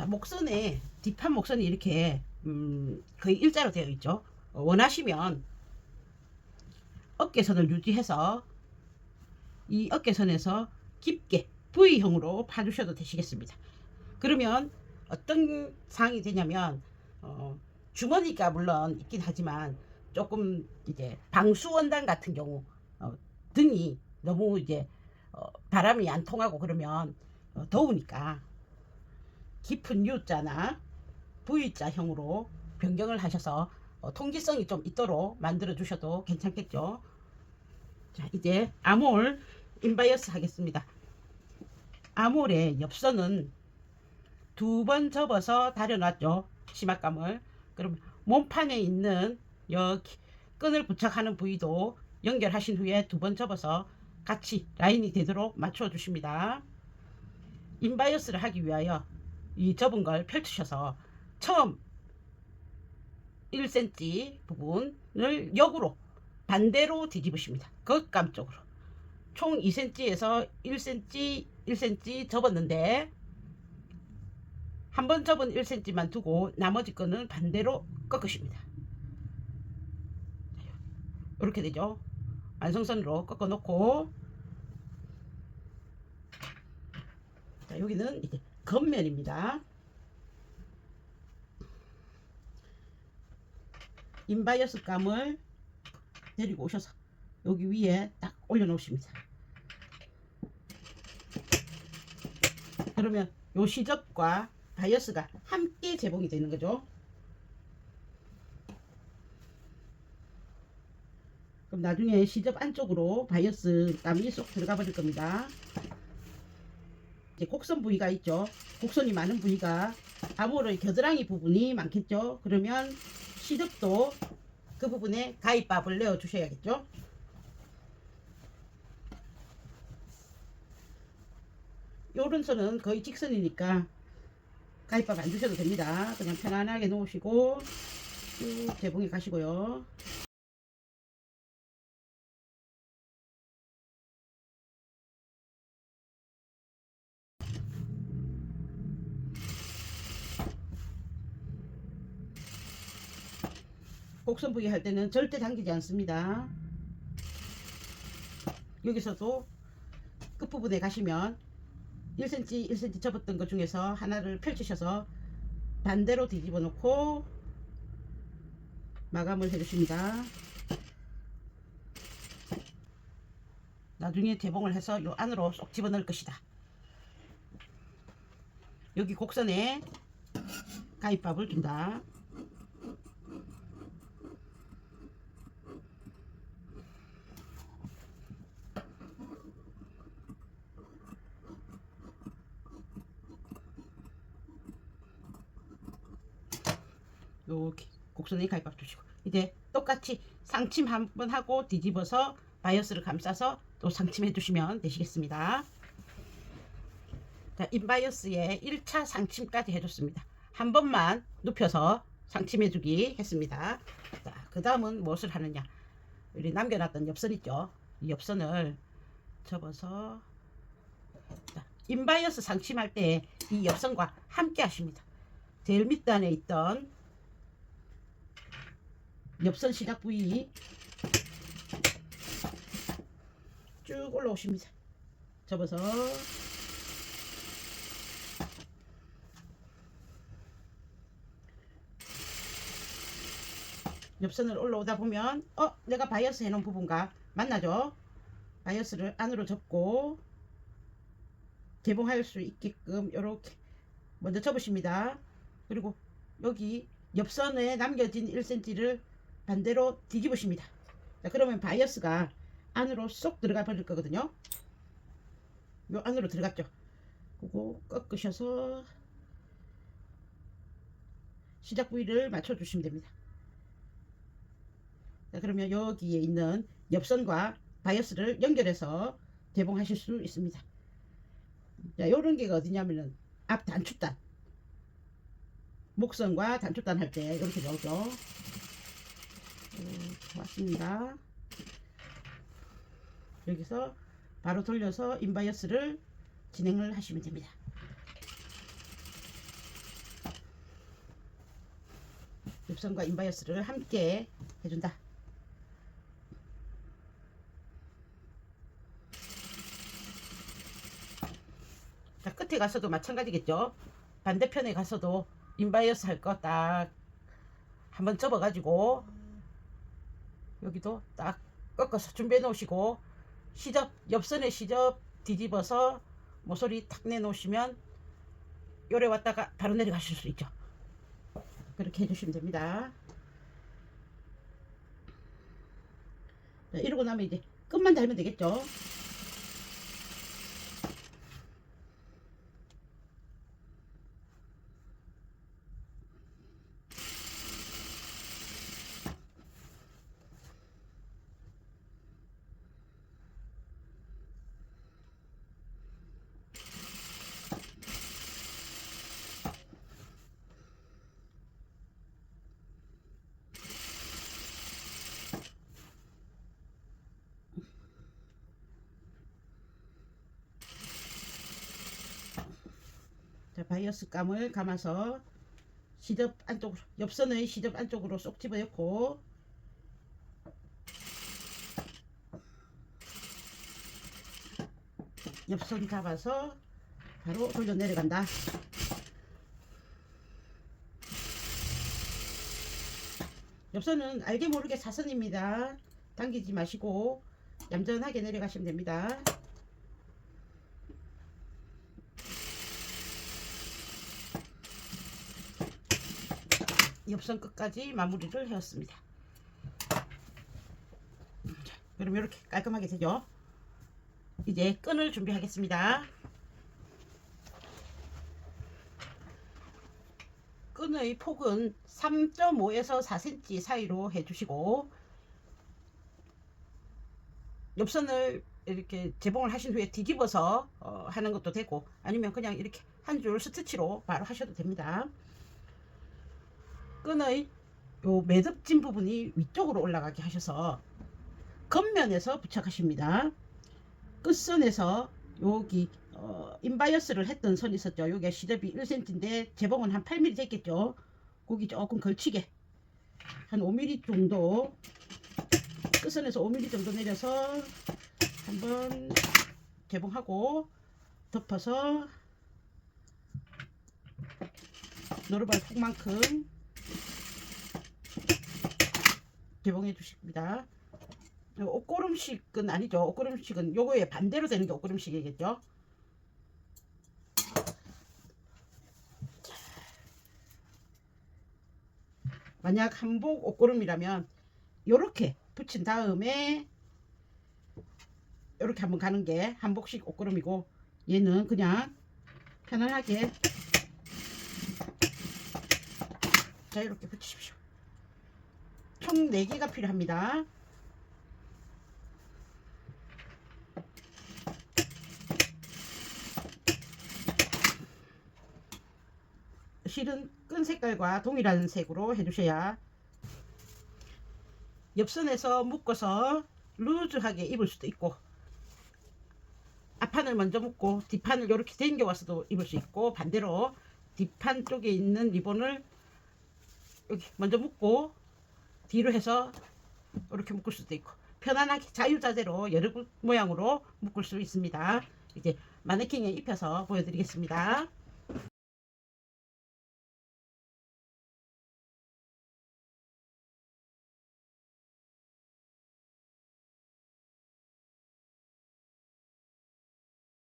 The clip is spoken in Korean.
자, 목선에 뒷판 목선이 이렇게 음, 거의 일자로 되어 있죠. 어, 원하시면 어깨선을 유지해서 이 어깨선에서 깊게 V형으로 파주셔도 되시겠습니다. 그러면 어떤 상황이 되냐면 어, 주머니가 물론 있긴 하지만 조금 이제 방수원단 같은 경우 어, 등이 너무 이제 어, 바람이 안 통하고 그러면 어, 더우니까 깊은 U자나 V자형으로 변경을 하셔서 어, 통기성이 좀 있도록 만들어 주셔도 괜찮겠죠. 자 이제 아몰 인바이어스 하겠습니다. 아몰의 옆선은 두번 접어서 다려놨죠. 치맛감을. 그럼 몸판에 있는 여기 끈을 부착하는 부위도 연결하신 후에 두 번 접어서 같이 라인이 되도록 맞춰 주십니다. 인바이어스를 하기 위하여 이 접은 걸 펼치셔서 처음 1cm 부분을 역으로 반대로 뒤집으십니다. 겉감 쪽으로. 총 2cm에서 1cm, 1cm 접었는데 한 번 접은 1cm만 두고 나머지 거는 반대로 꺾으십니다. 이렇게 되죠. 완성선으로 꺾어 놓고 자, 여기는 이제 겉면입니다. 인바이어스 감을 데리고 오셔서 여기 위에 딱 올려놓으십니다. 그러면 요 시접과 바이어스가 함께 제공이 되는 거죠. 그럼 나중에 시접 안쪽으로 바이어스 감이 쏙 들어가 버릴 겁니다. 곡선 부위가 있죠. 곡선이 많은 부위가 아무래도 겨드랑이 부분이 많겠죠. 그러면 시접도 그 부분에 가위밥을 내어 주셔야겠죠. 요 오른손은 거의 직선이니까 가위밥 안 주셔도 됩니다. 그냥 편안하게 놓으시고 쭉 재봉에 가시고요. 곡선 부위 할 때는 절대 당기지 않습니다. 여기서도 끝부분에 가시면 1cm, 1cm 접었던 것 중에서 하나를 펼치셔서 반대로 뒤집어 놓고 마감을 해주십니다. 나중에 개봉을 해서 요 안으로 쏙 집어넣을 것이다. 여기 곡선에 가위밥을 둔다. 이렇게 곡선에 가위밥 주시고 이제 똑같이 상침 한번 하고 뒤집어서 바이어스를 감싸서 또 상침해 주시면 되시겠습니다. 자, 인바이어스에 1차 상침까지 해줬습니다. 한 번만 눕혀서 상침해 주기 했습니다. 자, 그 다음은 무엇을 하느냐. 우리 남겨놨던 엽선 있죠. 이 엽선을 접어서 자, 인바이어스 상침할 때 이 엽선과 함께 하십니다. 제일 밑단에 있던 옆선 시작 부위 쭉 올라오십니다. 접어서 옆선을 올라오다 보면 어 내가 바이어스 해놓은 부분과 만나죠. 바이어스를 안으로 접고 개봉할 수 있게끔 이렇게 먼저 접으십니다. 그리고 여기 옆선에 남겨진 1cm를 반대로 뒤집으십니다. 자, 그러면 바이어스가 안으로 쏙 들어가 버릴 거거든요. 요 안으로 들어갔죠. 그거 꺾으셔서 시작 부위를 맞춰 주시면 됩니다. 자, 그러면 여기에 있는 옆선과 바이어스를 연결해서 개봉하실 수 있습니다. 자, 요런 게가 어디냐면은 앞 단축단. 목선과 단축단 할 때 이렇게 나오죠. 네, 왔습니다. 여기서 바로 돌려서 인바이어스를 진행을 하시면 됩니다. 엽선과 인바이어스를 함께 해준다. 자 끝에 가서도 마찬가지겠죠. 반대편에 가서도 인바이어스 할 거 딱 한번 접어가지고 여기도 딱 꺾어서 준비해 놓으시고 시접 옆선에 시접 뒤집어서 모서리 탁 내놓으시면 요래 왔다가 바로 내려가실 수 있죠. 그렇게 해주시면 됩니다. 자, 이러고 나면 이제 끝만 달면 되겠죠. 자, 바이어스 감을 감아서 시접 안쪽으로 옆선의 시접 안쪽으로 쏙 집어넣고 옆선 잡아서 바로 돌려 내려간다. 옆선은 알게 모르게 사선입니다. 당기지 마시고 얌전하게 내려가시면 됩니다. 옆선 끝까지 마무리를 해왔습니다. 자, 그럼 이렇게 깔끔하게 되죠. 이제 끈을 준비하겠습니다. 끈의 폭은 3.5에서 4cm 사이로 해주시고 옆선을 이렇게 재봉을 하신 후에 뒤집어서 어, 하는 것도 되고 아니면 그냥 이렇게 한 줄 스티치로 바로 하셔도 됩니다. 끈의 요 매듭진 부분이 위쪽으로 올라가게 하셔서 겉면에서 부착하십니다. 끝선에서 여기 어, 인바이어스를 했던 선 있었죠. 여기가 시접이 1cm인데 재봉은 한 8mm 됐겠죠. 거기 조금 걸치게 한 5mm 정도 끝선에서 5mm 정도 내려서 한번 재봉하고 덮어서 노르발 폭만큼 개봉해 주십니다. 옷고름식은 아니죠. 옷고름식은 요거에 반대로 되는 게 옷고름식이겠죠. 만약 한복 옷고름이라면 요렇게 붙인 다음에 요렇게 한번 가는 게 한복식 옷고름이고 얘는 그냥 편안하게 자 이렇게 붙이십시오. 총 4개가 필요합니다. 실은 끈 색깔과 동일한 색으로 해주셔야 옆선에서 묶어서 루즈하게 입을 수도 있고 앞판을 먼저 묶고 뒷판을 이렇게 당겨 와서도 입을 수 있고 반대로 뒷판 쪽에 있는 리본을 여기 먼저 묶고 뒤로 해서 이렇게 묶을 수도 있고 편안하게 자유자재로 여러 모양으로 묶을 수 있습니다. 이제 마네킹에 입혀서 보여드리겠습니다.